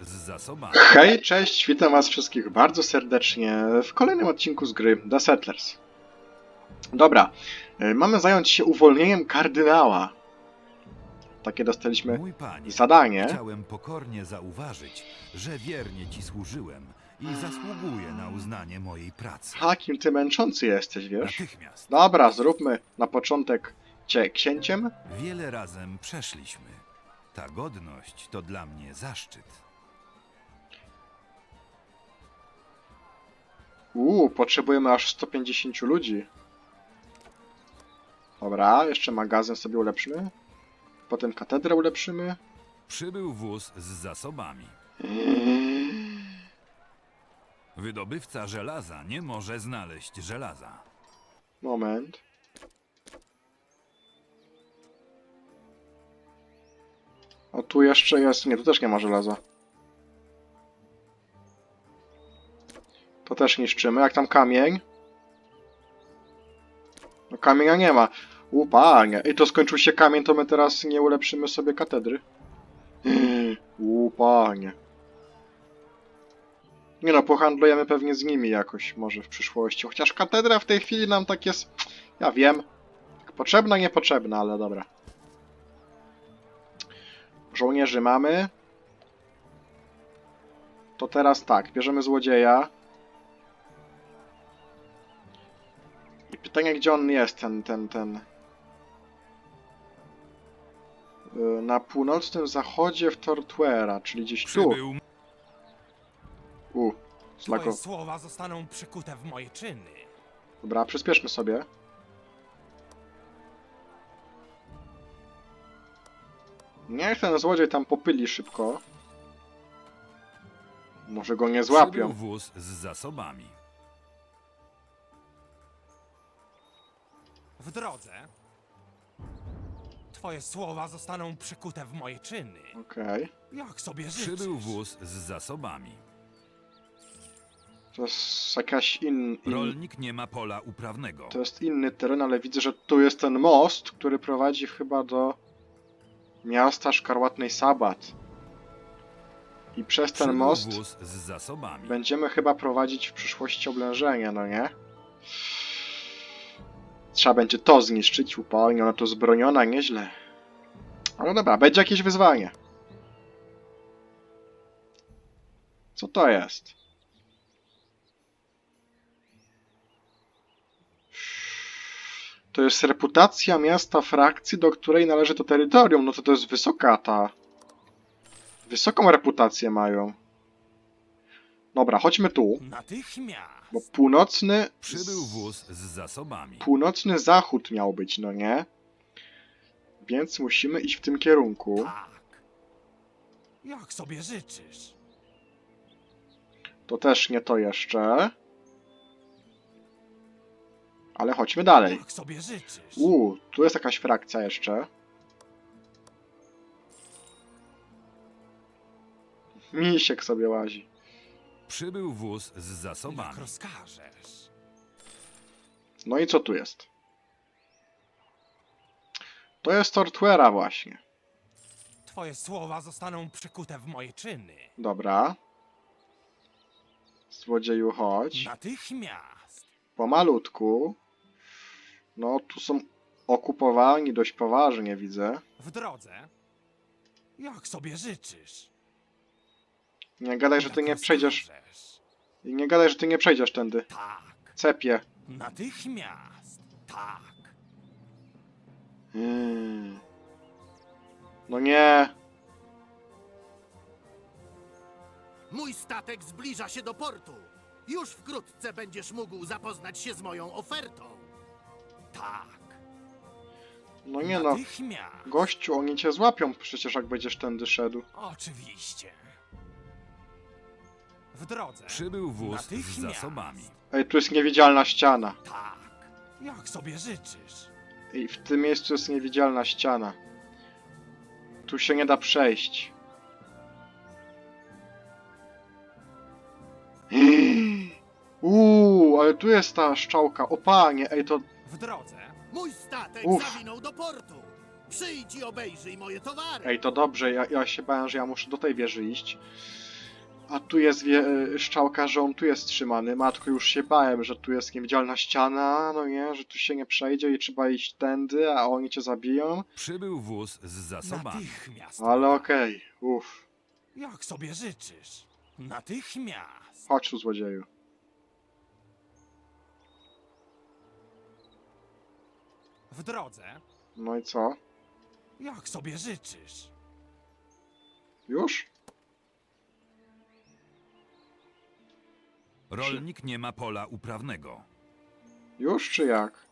z zasobami. Hej, cześć, witam was wszystkich bardzo serdecznie w kolejnym odcinku z gry The Settlers. Dobra, e, mamy zająć się uwolnieniem kardynała. Takie dostaliśmy Mój panie, zadanie. chciałem pokornie zauważyć, że wiernie ci służyłem i zasługuję na uznanie mojej pracy. Hakim, ty męczący jesteś, wiesz? Natychmiast. Dobra, zróbmy na początek cię księciem. Wiele razem przeszliśmy. Ta godność to dla mnie zaszczyt. Uuu, potrzebujemy aż 150 ludzi. Dobra, jeszcze magazyn sobie ulepszymy. Potem katedrę ulepszymy. Przybył wóz z zasobami. Wydobywca żelaza nie może znaleźć żelaza. Moment. O, tu jeszcze jest. Nie, tu też nie ma żelaza. To też niszczymy. Jak tam kamień? No kamienia nie ma. Upanie. I to skończył się kamień, to my teraz nie ulepszymy sobie katedry. Upanie. Nie no, pohandlujemy pewnie z nimi jakoś, może w przyszłości. Chociaż katedra w tej chwili nam tak jest... Ja wiem. Potrzebna, niepotrzebna, ale dobra. Żołnierzy mamy. To teraz tak, bierzemy złodzieja. Pytanie, gdzie on jest, ten, ten, ten... Y, Na północnym zachodzie w Tortuera, czyli gdzieś tu. Przybył U, Twoje słowa zostaną przykute w moje czyny. Dobra, przyspieszmy sobie. Niech ten złodziej tam popyli szybko. Może go nie Przybył złapią. wóz z zasobami. W drodze. Twoje słowa zostaną przykute w moje czyny. Okej. Jak sobie życzysz? Przybył wóz z zasobami. To jest jakaś in, in... Rolnik nie ma pola uprawnego. To jest inny teren, ale widzę, że tu jest ten most, który prowadzi chyba do miasta szkarłatnej Sabat. I przez ten Przybył most wóz z zasobami. będziemy chyba prowadzić w przyszłości oblężenie, no nie? Trzeba będzie to zniszczyć, upalnie, ona to zbroniona, nieźle. Ale dobra, będzie jakieś wyzwanie. Co to jest? To jest reputacja miasta frakcji, do której należy to terytorium. No to to jest wysoka ta... Wysoką reputację mają. Dobra, chodźmy tu, Natychmiast. bo północny... Przybył wóz z zasobami. Północny zachód miał być, no nie? Więc musimy iść w tym kierunku. Tak. Jak sobie życzysz? To też nie to jeszcze. Ale chodźmy dalej. Jak sobie życzysz? Uuu, tu jest jakaś frakcja jeszcze. Misiek sobie łazi. Przybył wóz z Jak zasobami. rozkażesz. No i co tu jest? To jest Tortuera właśnie. Twoje słowa zostaną przykute w moje czyny. Dobra. Złodzieju, chodź. Natychmiast. Pomalutku. No, tu są okupowani dość poważnie, widzę. W drodze. Jak sobie życzysz? Nie gadaj, że ty nie przejdziesz. I nie gadaj, że ty nie przejdziesz tędy. Tak. Cepie. Natychmiast. Tak. Hmm. No nie. Mój statek zbliża się do portu. Już wkrótce będziesz mógł zapoznać się z moją ofertą. Tak. No nie no. Natychmiast. Gościu, oni cię złapią przecież jak będziesz tędy szedł. Oczywiście. W drodze. Przybył wóz z Natychmiast. zasobami. Ej, tu jest niewidzialna ściana. Tak. Jak sobie życzysz? I w tym miejscu jest niewidzialna ściana. Tu się nie da przejść. Uuu, ale tu jest ta szczałka. O panie, ej to... W drodze. Mój statek Uff. zawinął do portu. Przyjdź i obejrzyj moje towary. Ej, to dobrze, ja, ja się bałem, że ja muszę do tej wieży iść. A tu jest wie, y, szczałka, że on tu jest trzymany. Matko, już się bałem, że tu jest niewidzialna ściana, no nie, że tu się nie przejdzie i trzeba iść tędy, a oni cię zabiją. Przybył wóz z zasobami. Natychmiast. Ale okej, uff. Jak sobie życzysz? Natychmiast. Chodź tu, złodzieju. W drodze. No i co? Jak sobie życzysz? Już? Rolnik nie ma pola uprawnego. Już czy jak?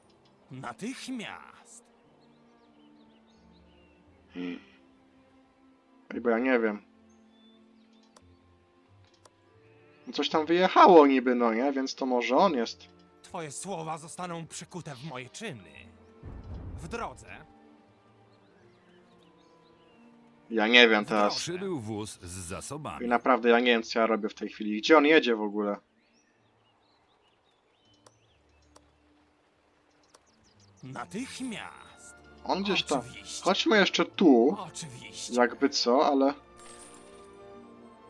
Natychmiast. Ej, bo ja nie wiem. No Coś tam wyjechało niby, no nie? Więc to może on jest. Twoje słowa zostaną przykute w moje czyny. W drodze. Ja nie wiem teraz. Przybył wóz z zasobami. I naprawdę ja nie wiem, co ja robię w tej chwili. Gdzie on jedzie w ogóle? Natychmiast. On gdzieś tam. Oczywiście. Chodźmy jeszcze tu. Oczywiście. Jakby co, ale...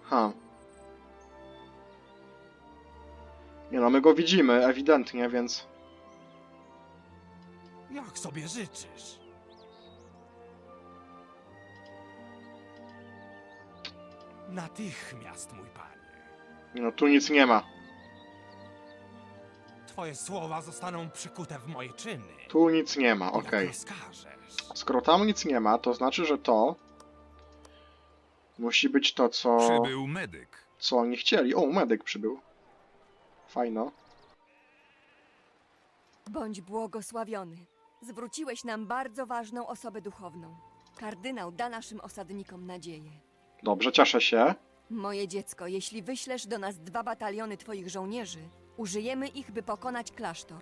Ha. Nie no, my go widzimy, ewidentnie, więc... Jak sobie życzysz? Natychmiast, mój panie. Nie no, tu nic nie ma. Twoje słowa zostaną przykute w moje czyny. Tu nic nie ma, okej. Rozkażesz. Skoro tam nic nie ma, to znaczy, że to... Musi być to, co... Przybył medyk. Co oni chcieli. O, medyk przybył. Fajno. Bądź błogosławiony. Zwróciłeś nam bardzo ważną osobę duchowną. Kardynał da naszym osadnikom nadzieję. Dobrze, cieszę się. Moje dziecko, jeśli wyślesz do nas dwa bataliony twoich żołnierzy, użyjemy ich, by pokonać klasztor.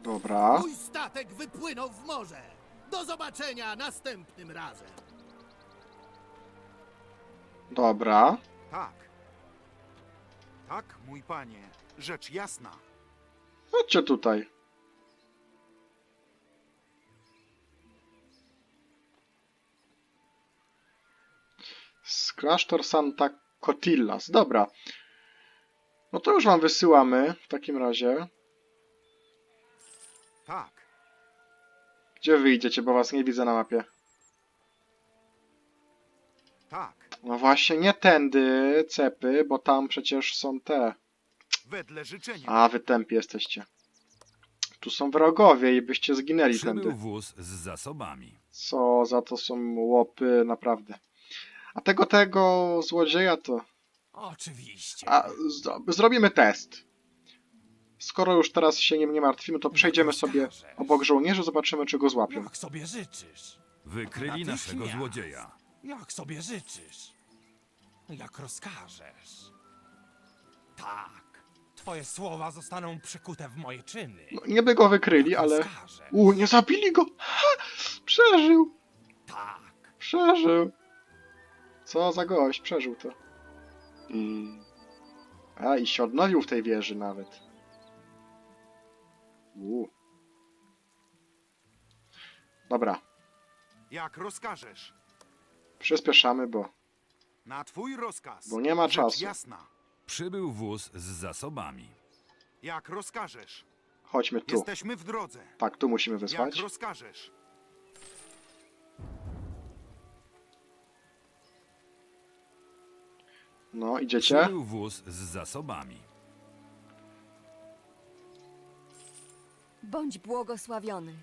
Dobra. Mój statek wypłynął w morze. Do zobaczenia następnym razem. Dobra. Tak. Tak, mój panie, rzecz jasna. Chodźcie tutaj. Z klasztor Santa Cotillas. Dobra. No to już wam wysyłamy w takim razie. Tak. Gdzie wyjdziecie, bo was nie widzę na mapie. Tak. No właśnie, nie tędy, cepy, bo tam przecież są te. Wedle życzenia. A, wy tępi jesteście. Tu są wrogowie i byście zginęli Przybył tędy. wóz z zasobami. Co za to są łopy, naprawdę. A tego, tego złodzieja to... Oczywiście. A, zrobimy test. Skoro już teraz się nim nie martwimy, to przejdziemy sobie obok żołnierzy, zobaczymy, czy go złapią. Jak sobie życzysz? Wykryli naszego Natychmiast. złodzieja. Jak sobie życzysz? Jak rozkażesz. Tak. Twoje słowa zostaną przykute w moje czyny. No, niby go wykryli, ale... rozkażesz. U, nie zabili go! Ha! Przeżył! Tak. Przeżył! Co za gość, przeżył to. A, i się odnowił w tej wieży nawet. U. Dobra, Jak rozkażesz. przyspieszamy, bo... Na twój rozkaz. Bo nie ma rzecz czasu. jasna. Przybył wóz z zasobami. Jak rozkażesz. Chodźmy tu. Jesteśmy w drodze. Tak, tu musimy Jak wysłać. rozkażesz. No, idziecie? Przybył wóz z zasobami. Bądź błogosławiony.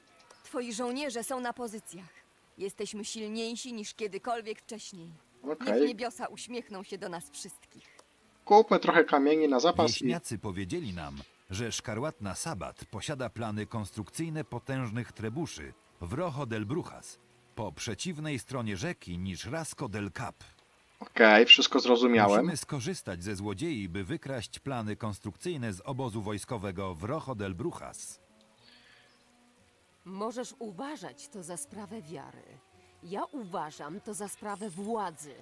Twoi żołnierze są na pozycjach. Jesteśmy silniejsi niż kiedykolwiek wcześniej. Okej. Niech niebiosa uśmiechną się do nas wszystkich. Kupmy trochę kamieni na zapas i... Wieśniacy powiedzieli nam, że szkarłatna Sabat posiada plany konstrukcyjne potężnych trebuszy w Rojo del Brujas, po przeciwnej stronie rzeki niż Rasco del Cap. Okej, wszystko zrozumiałem. Musimy skorzystać ze złodziei, by wykraść plany konstrukcyjne z obozu wojskowego w Rojo del Brujas. Możesz uważać to za sprawę wiary. Ja uważam to za sprawę władzy.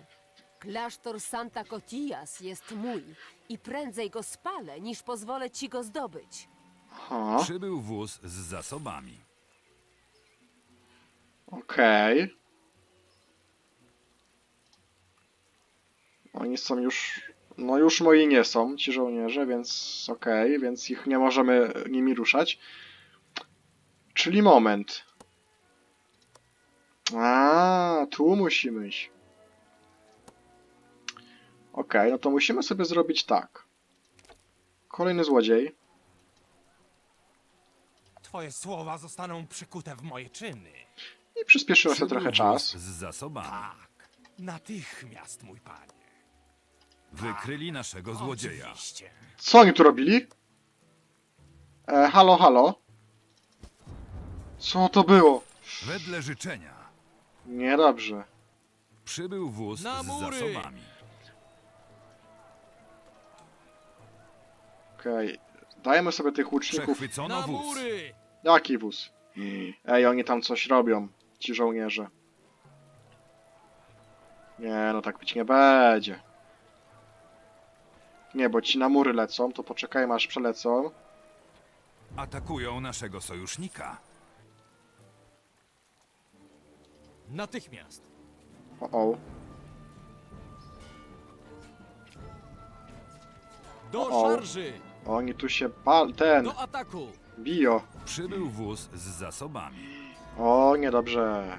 Klasztor Santa Cotillas jest mój i prędzej go spalę, niż pozwolę ci go zdobyć. Aha. Przybył wóz z zasobami. Okej. Oni są już... No już moi nie są, ci żołnierze, więc okej, więc ich nie możemy nimi ruszać. Czyli moment. A, tu musimy iść. Okej, no to musimy sobie zrobić tak. Kolejny złodziej. Twoje słowa zostaną przykute w moje czyny. I przyspieszyłem sobie Przybył trochę czas. Z zasobami. Tak, natychmiast, mój panie. Wykryli naszego złodzieja. Oczywiście. Co oni tu robili? E, halo, halo. Co to było? Wedle życzenia Niedobrze. przybył wóz Na z mury! zasobami. Okej. Dajemy sobie tych łuczników. Przechwycono wóz. Jaki wóz? Ej, oni tam coś robią. Ci żołnierze. Nie, no tak być nie będzie. Nie, bo ci na mury lecą, to poczekajmy aż przelecą. Atakują naszego sojusznika. Natychmiast. O, o. Do O, o. szarży! Oni tu się pal... ten... Do ataku! bijo. Przybył wóz z zasobami. O, niedobrze.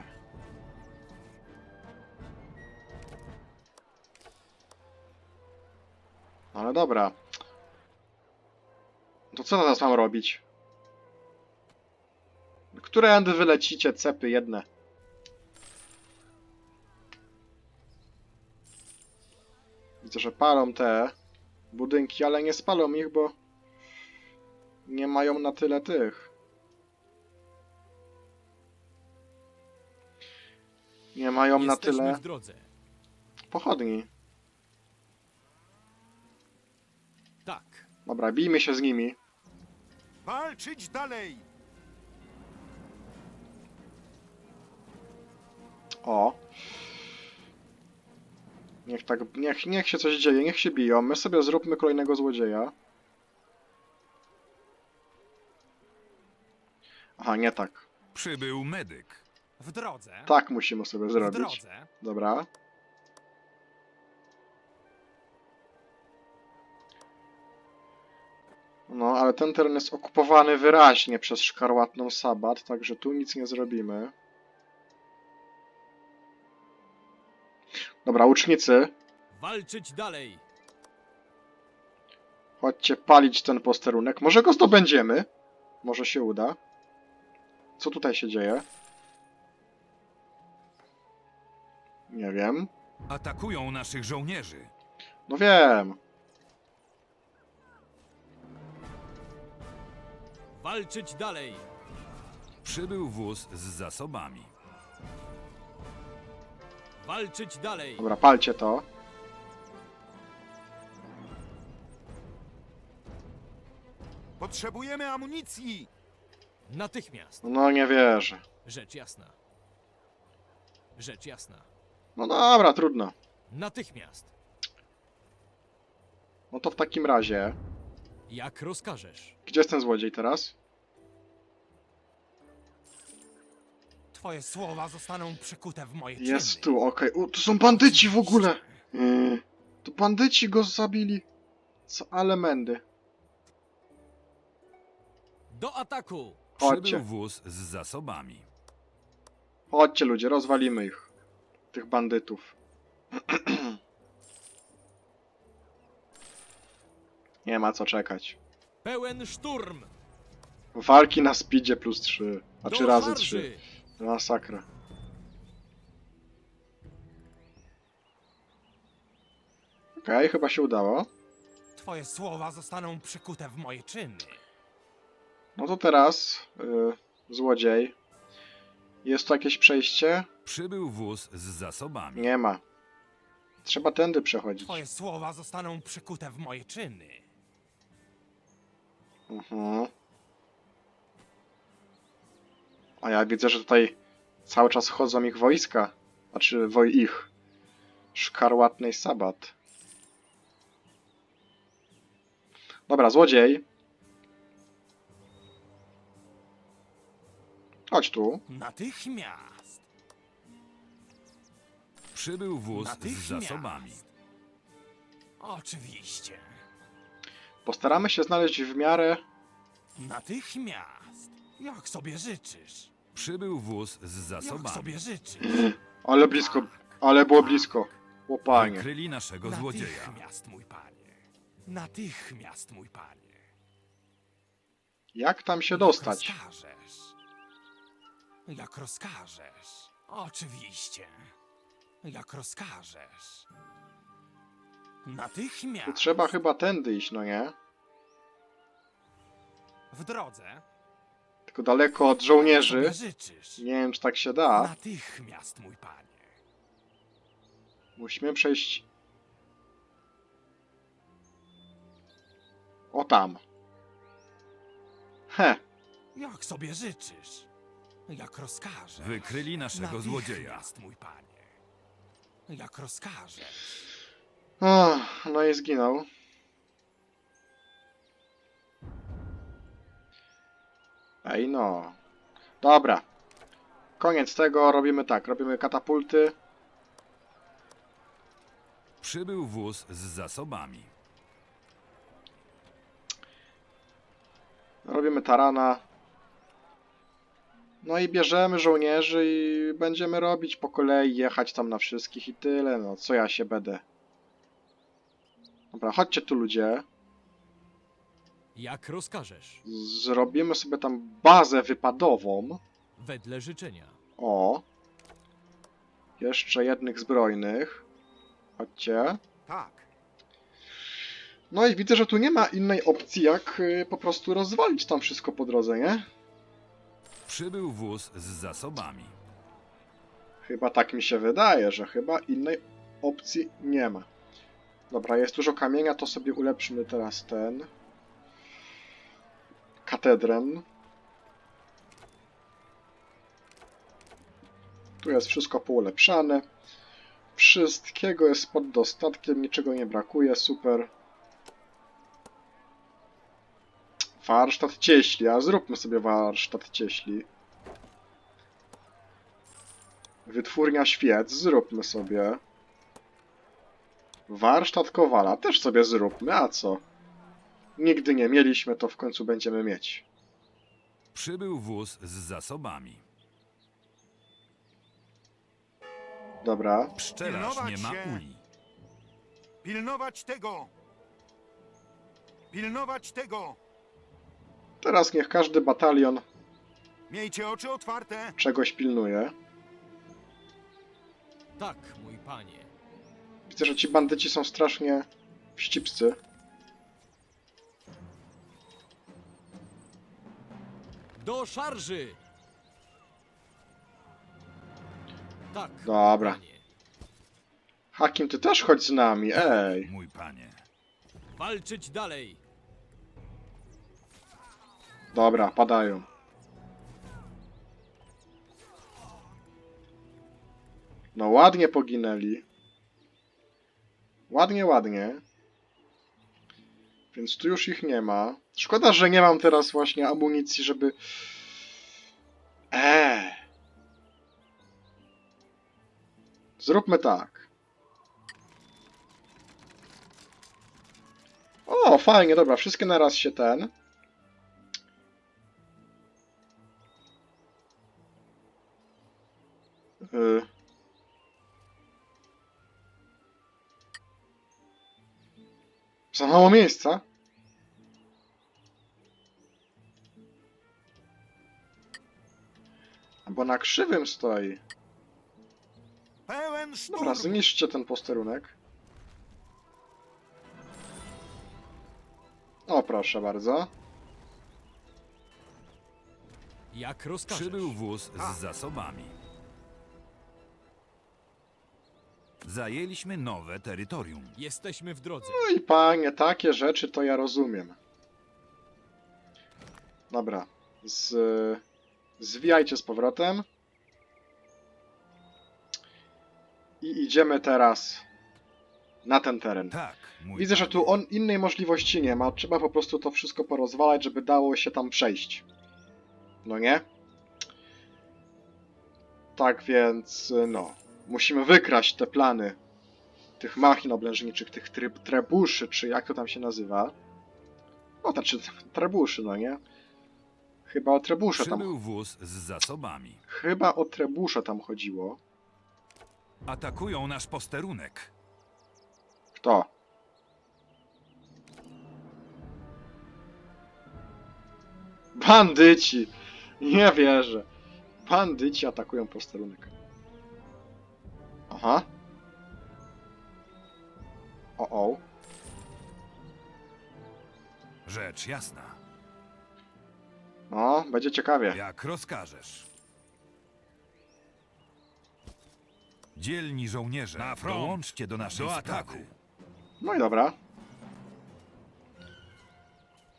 Ale dobra. To co teraz mam robić? Którędy wylecicie, cepy jedne? Widzę, że palą te budynki, ale nie spalą ich, bo nie mają na tyle tych. Nie mają na tyle pochodni. Tak. Dobra, bijmy się z nimi. Walczyć dalej! O. Niech tak, niech, niech się coś dzieje, niech się biją. My sobie zróbmy kolejnego złodzieja. Aha, nie tak. Przybył medyk. W drodze. Tak musimy sobie W zrobić. drodze. Dobra. No, ale ten teren jest okupowany wyraźnie przez szkarłatną sabat, także tu nic nie zrobimy. Dobra, łucznicy, Walczyć dalej. chodźcie palić ten posterunek. Może go zdobędziemy? Może się uda. Co tutaj się dzieje? Nie wiem. Atakują naszych żołnierzy. No wiem. Walczyć dalej. Przybył wóz z zasobami. Walczyć dalej. Dobra, palcie to. Potrzebujemy amunicji! Natychmiast. No nie wierzę. Rzecz jasna. Rzecz jasna. No dobra, trudno. Natychmiast. No to w takim razie. Jak rozkażesz. Gdzie jest ten złodziej teraz? Twoje słowa zostaną przykute w moje Jest czyny. tu, okej. U, To są bandyci w ogóle! Yy, to bandyci go zabili. Co, ale mędy. Do ataku! Chodźcie. Przybył wóz z zasobami. Chodźcie ludzie, rozwalimy ich. Tych bandytów. Nie ma co czekać. Pełen szturm! Walki na speedzie plus 3. A czy razy szarży! 3. Masakra. Okej, chyba się udało. Twoje słowa zostaną przykute w moje czyny. No to teraz, yy, złodziej. Jest tu jakieś przejście? Przybył wóz z zasobami. Nie ma. Trzeba tędy przechodzić. Twoje słowa zostaną przykute w moje czyny. Mhm. A ja widzę, że tutaj cały czas chodzą ich wojska. Znaczy, woj ich. Szkarłatnej sabat. Dobra, złodziej. Chodź tu. Natychmiast! Przybył wóz z Natychmiast. zasobami. Oczywiście. Postaramy się znaleźć w miarę... Natychmiast. Jak sobie życzysz. Przybył wóz z Jak zasobami. sobie życzysz. Ale blisko, ale było blisko. Łopanie. Wykryli naszego złodzieja. Natychmiast, mój panie. Natychmiast, mój panie. Jak tam się Jak dostać? rozkażesz. Jak rozkażesz. Oczywiście. Jak rozkażesz. Natychmiast. Tu trzeba chyba tędy iść, no nie? W drodze. Tylko daleko od żołnierzy. życzysz. Nie wiem, czy tak się da. Natychmiast, mój panie. Musimy przejść... O tam. He, Jak sobie życzysz. Jak rozkażesz. Wykryli naszego złodzieja. Natychmiast, mój panie. Jak rozkażesz. O, no i zginął. Ej no. Dobra. Koniec tego, robimy tak, robimy katapulty. Przybył wóz z zasobami. Robimy tarana. No i bierzemy żołnierzy i będziemy robić po kolei, jechać tam na wszystkich i tyle. No, co ja się będę. Dobra, chodźcie tu ludzie. Jak rozkażesz, Zrobimy sobie tam bazę wypadową. wedle życzenia. O. Jeszcze jednych zbrojnych. Chodźcie. Tak. No i widzę, że tu nie ma innej opcji, jak y, po prostu rozwalić tam wszystko po drodze, nie? Przybył wóz z zasobami. Chyba tak mi się wydaje, że chyba innej opcji nie ma. Dobra, jest dużo kamienia, to sobie ulepszymy teraz ten. Katedrę. Tu jest wszystko poulepszane. Wszystkiego jest pod dostatkiem, niczego nie brakuje, super. Warsztat cieśli, a zróbmy sobie warsztat cieśli. Wytwórnia świec, zróbmy sobie. Warsztat kowala, też sobie zróbmy, a co? Nigdy nie mieliśmy, to w końcu będziemy mieć. Przybył wóz z zasobami. Dobra. Pszczelarz nie Pilnować ma się. uli. Pilnować tego. Pilnować tego. Teraz niech każdy batalion Miejcie oczy otwarte. czegoś pilnuje. Tak, mój panie. Widzę, że ci bandyci są strasznie wścibscy. Do szarży! Tak, Dobra. panie. Hakim, ty też chodź z nami, ej. Mój panie. Walczyć dalej! Dobra, padają. No ładnie poginęli. Ładnie, ładnie. Więc tu już ich nie ma. Szkoda, że nie mam teraz właśnie amunicji, żeby... Eee. Zróbmy tak. O, fajnie, dobra, wszystkie naraz się ten. Y. Za mało miejsca? Bo na krzywym stoi. Dobra, zniszczcie ten posterunek. O, proszę bardzo. Jak rozkażesz. Przybył wóz z zasobami. Zajęliśmy nowe terytorium. Jesteśmy w drodze. No i panie, takie rzeczy to ja rozumiem. Dobra. Z... Zwijajcie z powrotem. I idziemy teraz na ten teren. Tak, mój Widzę, że panie. tu on innej możliwości nie ma. Trzeba po prostu to wszystko porozwalać, żeby dało się tam przejść. No nie? Tak więc, no. Musimy wykraść te plany tych machin oblężniczych, tych tryb, trebuszy, czy jak to tam się nazywa. No, znaczy trebuszy, no nie? Chyba o trebusze tam... Przybył wóz z zasobami. Chyba o trebusze tam chodziło. Atakują nasz posterunek. Kto? Bandyci! Nie wierzę. Bandyci atakują posterunek. Aha. O, o. Rzecz jasna. No, będzie ciekawie. Jak rozkażesz. Dzielni żołnierze, Na front! dołączcie do naszej Do sprawy. ataku! No i dobra.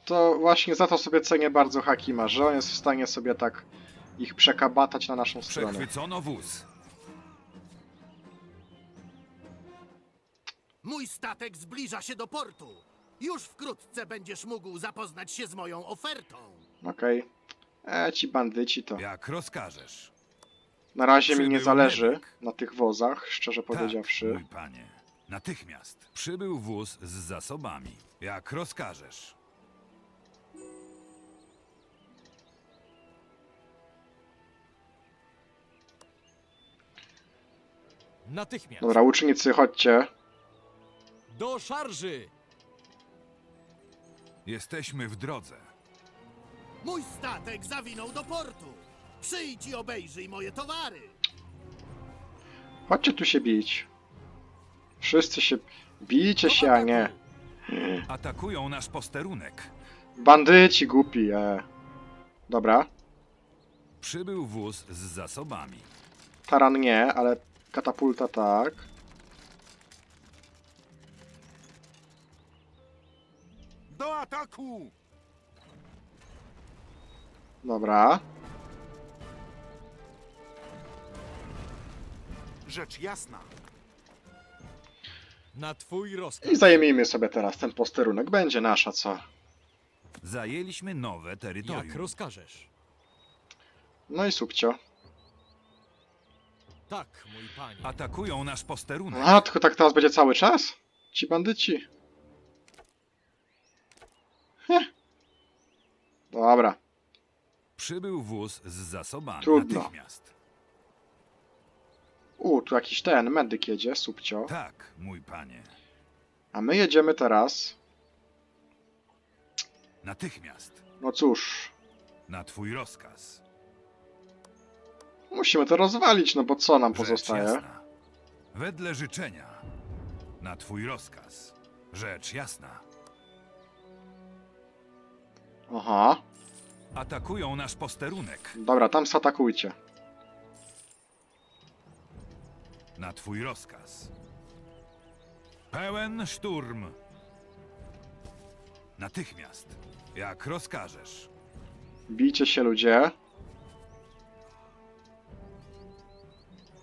To właśnie za to sobie cenię bardzo Hakima, że on jest w stanie sobie tak ich przekabatać na naszą stronę. Przechwycono wóz. Mój statek zbliża się do portu. Już wkrótce będziesz mógł zapoznać się z moją ofertą. Okej. E, ci bandyci to... Jak rozkażesz. Na razie mi nie Przybył zależy medyk. na tych wozach, szczerze Tak, powiedziawszy. mój panie. Natychmiast. Przybył wóz z zasobami. Jak rozkażesz. Natychmiast. Dobra, ucznicy, chodźcie. Do szarży! Jesteśmy w drodze. Mój statek zawinął do portu. Przyjdź i obejrzyj moje towary. Chodźcie tu się bić. Wszyscy się... Bijcie się, a nie. ataku! Atakują nasz posterunek. Bandyci głupi, e. Dobra. Przybył wóz z zasobami. Taran nie, ale katapulta tak. Do ataku! Dobra. Rzecz jasna. Na twój rozkaz. I zajmijmy sobie teraz ten posterunek. Będzie nasza, co? Zajęliśmy nowe terytorium. Jak rozkażesz. No i subcio. Tak, mój panie. Atakują nasz posterunek. A, tylko tak teraz będzie cały czas? Ci bandyci. Dobra. Przybył wóz z zasobami. Trudno. Natychmiast. U, tu jakiś ten, medyk jedzie, subcio. Tak, mój panie. A my jedziemy teraz. Natychmiast. No cóż, Na twój rozkaz. musimy to rozwalić, no bo co nam Rzecz pozostaje? jasna. Wedle życzenia. Na twój rozkaz. Rzecz jasna. Aha. Atakują nasz posterunek. Dobra, tam zaatakujcie. Na twój rozkaz. Pełen szturm. Natychmiast. Jak rozkażesz. Bijcie się ludzie.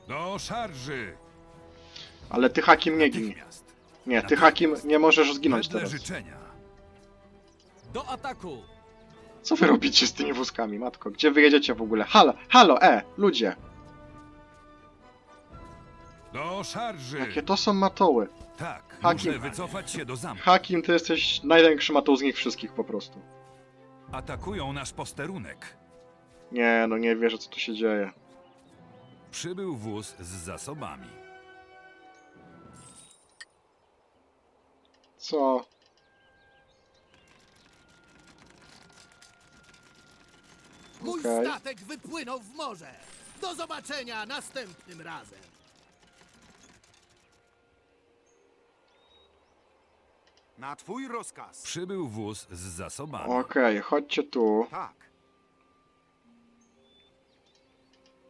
Do szarży. Ale ty Hakim nie gin. Natychmiast. Nie, ty Hakim nie możesz zginąć Wedle teraz. życzenia. Do ataku! Co wy robicie z tymi wózkami, matko? Gdzie wy jedziecie w ogóle? Halo, halo, e, ludzie! Do szarży. Jakie to są matoły? Tak, Hakim. muszę wycofać się do zamku. Hakim, ty jesteś największy matoł z nich wszystkich po prostu. Atakują nasz posterunek. Nie, no nie wierzę, co tu się dzieje. Przybył wóz z zasobami. Co? Mój Okej. statek wypłynął w morze. Do zobaczenia następnym razem. Na twój rozkaz. Przybył wóz z zasobami. Okej, chodźcie tu. Tak.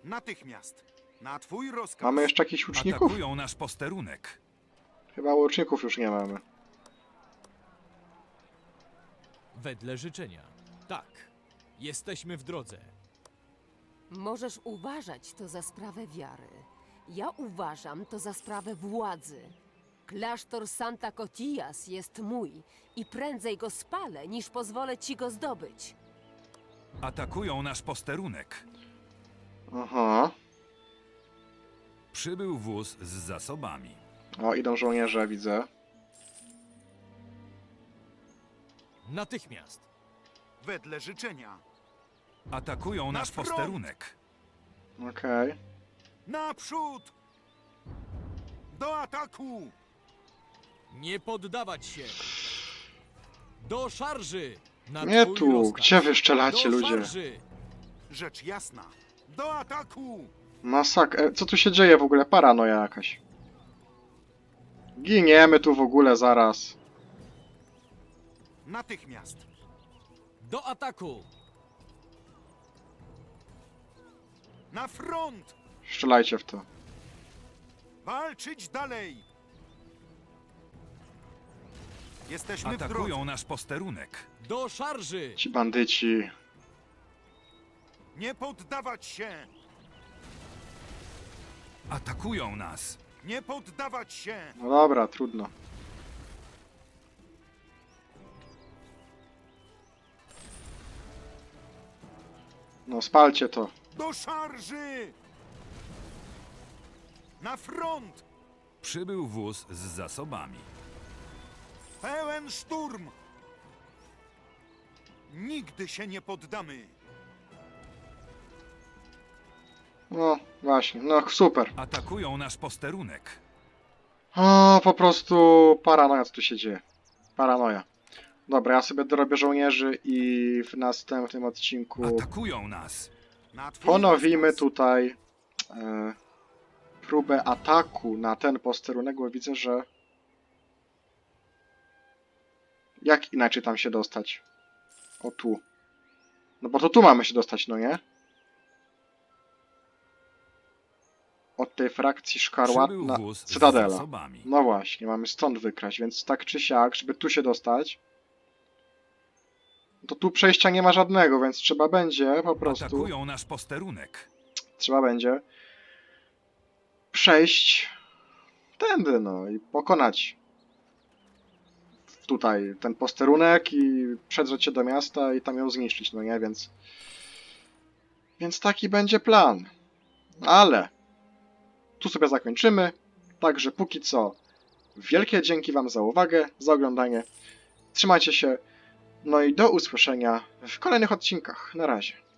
Natychmiast. Na twój rozkaz. Mamy jeszcze jakichś łuczników? Atakują nasz posterunek. Chyba łuczników już nie mamy. Wedle życzenia. Tak. Jesteśmy w drodze. Możesz uważać to za sprawę wiary. Ja uważam to za sprawę władzy. Klasztor Santa Cotillas jest mój i prędzej go spalę, niż pozwolę ci go zdobyć. Atakują nasz posterunek. Aha. Przybył wóz z zasobami. O, idą żołnierze, widzę. Natychmiast. Wedle życzenia. Atakują nasz front! posterunek. Okej. Naprzód! Do ataku! Nie poddawać się. Do szarży. Na Nie twój tu, rozkaz. gdzie wy szczelacie, Do ludzie? szarży. Rzecz jasna. Do ataku! Masak... e, Co tu się dzieje w ogóle? Paranoja jakaś. Giniemy tu w ogóle zaraz. Natychmiast. Do ataku. Na front! Strzelajcie w to. Walczyć dalej! Jesteśmy w drodze. Atakują nasz posterunek. Do szarży. Ci bandyci. Nie poddawać się! Atakują nas. Nie poddawać się! No dobra, trudno. No spalcie to. Do szarży! Na front! Przybył wóz z zasobami. Pełen szturm! Nigdy się nie poddamy! No właśnie, no super. Atakują nasz posterunek. O, po prostu paranoja, co tu się dzieje. Paranoja. Dobra, ja sobie dorobię żołnierzy i w następnym odcinku Atakują nas. Na twój ponowimy rozkaz. tutaj e, próbę ataku na ten posterunek, bo widzę, że jak inaczej tam się dostać? O tu. No bo to tu mamy się dostać, no nie? Od tej frakcji Przybył szkarłatna wóz z Cytadela. zasobami. No właśnie, mamy stąd wykraść, więc tak czy siak, żeby tu się dostać, to tu przejścia nie ma żadnego, więc trzeba będzie po prostu, Atakują nasz posterunek. trzeba będzie przejść tędy, no i pokonać tutaj ten posterunek i przedrzeć się do miasta i tam ją zniszczyć, no nie, więc więc taki będzie plan. Ale tu sobie zakończymy. Także póki co wielkie dzięki Wam za uwagę, za oglądanie. Trzymajcie się. No i do usłyszenia w kolejnych odcinkach. Na razie.